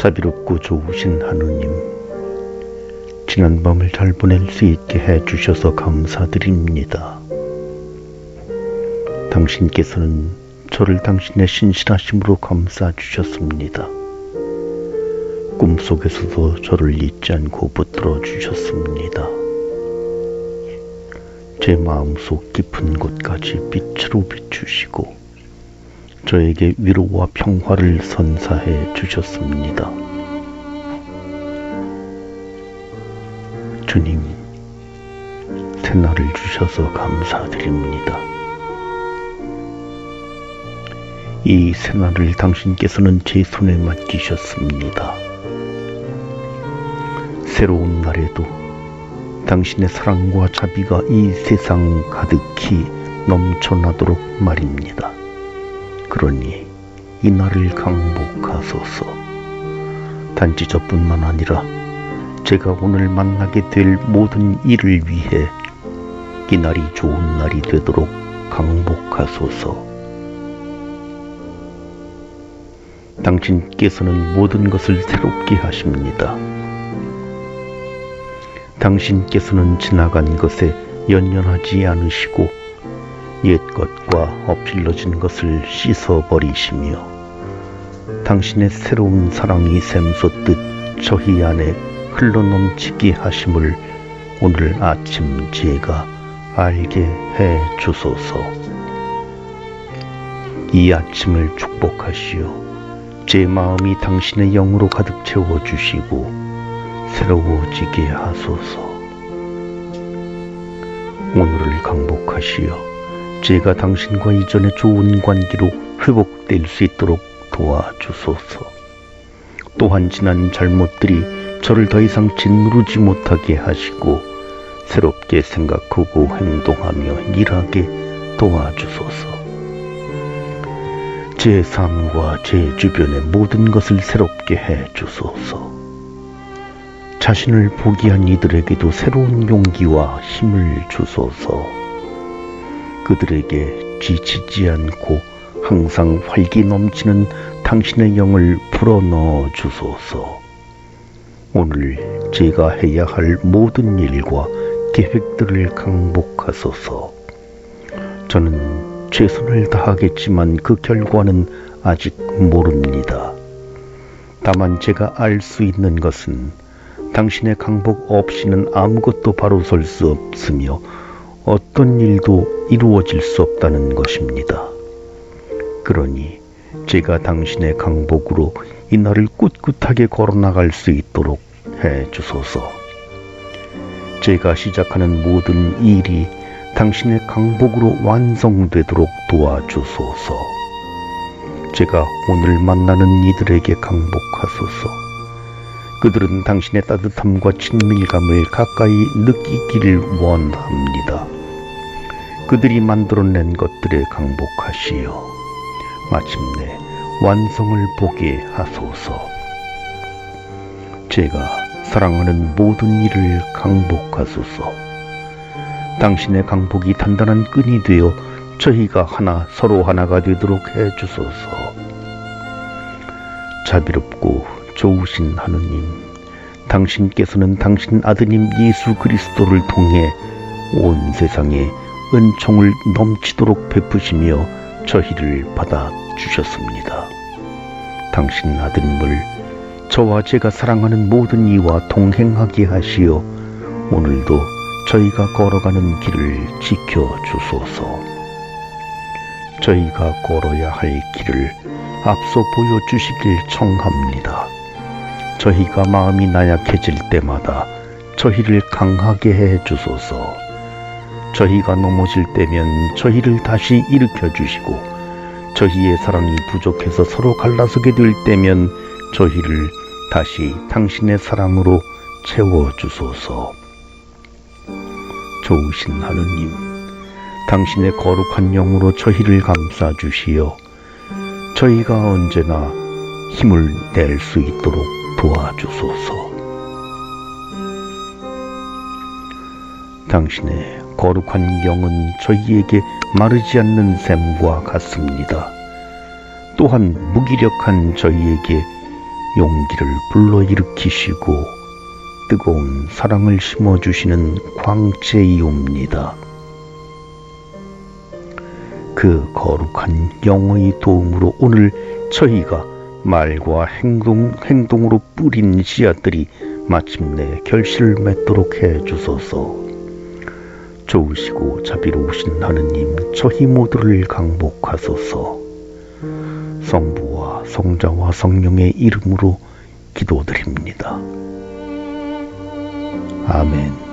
자비롭고 좋으신 하느님, 지난 밤을 잘 보낼 수 있게 해 주셔서 감사드립니다. 당신께서는 저를 당신의 신실하심으로 감싸 주셨습니다. 꿈속에서도 저를 잊지 않고 붙들어 주셨습니다. 제 마음속 깊은 곳까지 빛으로 비추시고 저에게 위로와 평화를 선사해 주셨습니다. 주님, 새날을 주셔서 감사드립니다. 이 새날을 당신께서는 제 손에 맡기셨습니다. 새로운 날에도 당신의 사랑과 자비가 이 세상 가득히 넘쳐나도록 말입니다. 그러니 이 날을 강복하소서. 단지 저뿐만 아니라 제가 오늘 만나게 될 모든 일을 위해 이 날이 좋은 날이 되도록 강복하소서. 당신께서는 모든 것을 새롭게 하십니다. 당신께서는 지나간 것에 연연하지 않으시고 옛 것과 엎질러진 것을 씻어버리시며 당신의 새로운 사랑이 샘솟듯 저희 안에 흘러넘치게 하심을 오늘 아침 제가 알게 해 주소서. 이 아침을 축복하시오. 제 마음이 당신의 영으로 가득 채워 주시고 새로워지게 하소서. 오늘을 강복하시어 제가 당신과 이전의 좋은 관계로 회복될 수 있도록 도와주소서. 또한 지난 잘못들이 저를 더 이상 짓누르지 못하게 하시고 새롭게 생각하고 행동하며 일하게 도와주소서. 제 삶과 제 주변의 모든 것을 새롭게 해 주소서. 자신을 포기한 이들에게도 새로운 용기와 힘을 주소서. 그들에게 지치지 않고 항상 활기 넘치는 당신의 영을 불어넣어 주소서. 오늘 제가 해야 할 모든 일과 계획들을 강복하소서. 저는 최선을 다하겠지만 그 결과는 아직 모릅니다. 다만 제가 알 수 있는 것은 당신의 강복 없이는 아무것도 바로 설 수 없으며 어떤 일도 이루어질 수 없다는 것입니다. 그러니 제가 당신의 강복으로 이 날을 꿋꿋하게 걸어나갈 수 있도록 해 주소서. 제가 시작하는 모든 일이 당신의 강복으로 완성되도록 도와주소서. 제가 오늘 만나는 이들에게 강복하소서. 그들은 당신의 따뜻함과 친밀감을 가까이 느끼기를 원합니다. 그들이 만들어낸 것들에 강복하시어 마침내 완성을 보게 하소서. 제가 사랑하는 모든 일을 강복하소서. 당신의 강복이 단단한 끈이 되어 저희가 하나 서로 하나가 되도록 해 주소서. 자비롭고 좋으신 하느님, 당신께서는 당신 아드님 예수 그리스도를 통해 온 세상에 은총을 넘치도록 베푸시며 저희를 받아 주셨습니다. 당신 아드님을 저와 제가 사랑하는 모든 이와 동행하게 하시어 오늘도 저희가 걸어가는 길을 지켜 주소서. 저희가 걸어야 할 길을 앞서 보여주시길 청합니다. 저희가 마음이 나약해질 때마다 저희를 강하게 해 주소서. 저희가 넘어질 때면 저희를 다시 일으켜 주시고 저희의 사랑이 부족해서 서로 갈라서게 될 때면 저희를 다시 당신의 사랑으로 채워 주소서. 좋으신 하느님, 당신의 거룩한 영으로 저희를 감싸 주시어 저희가 언제나 힘을 낼 수 있도록 도와주소서. 당신의 거룩한 영은 저희에게 마르지 않는 샘과 같습니다. 또한 무기력한 저희에게 용기를 불러일으키시고 뜨거운 사랑을 심어주시는 광채이옵니다. 그 거룩한 영의 도움으로 오늘 저희가 말과 행동, 행동으로 뿌린 씨앗들이 마침내 결실을 맺도록 해 주소서. 좋으시고 자비로우신 하느님, 저희 모두를 강복하소서. 성부와 성자와 성령의 이름으로 기도드립니다. 아멘.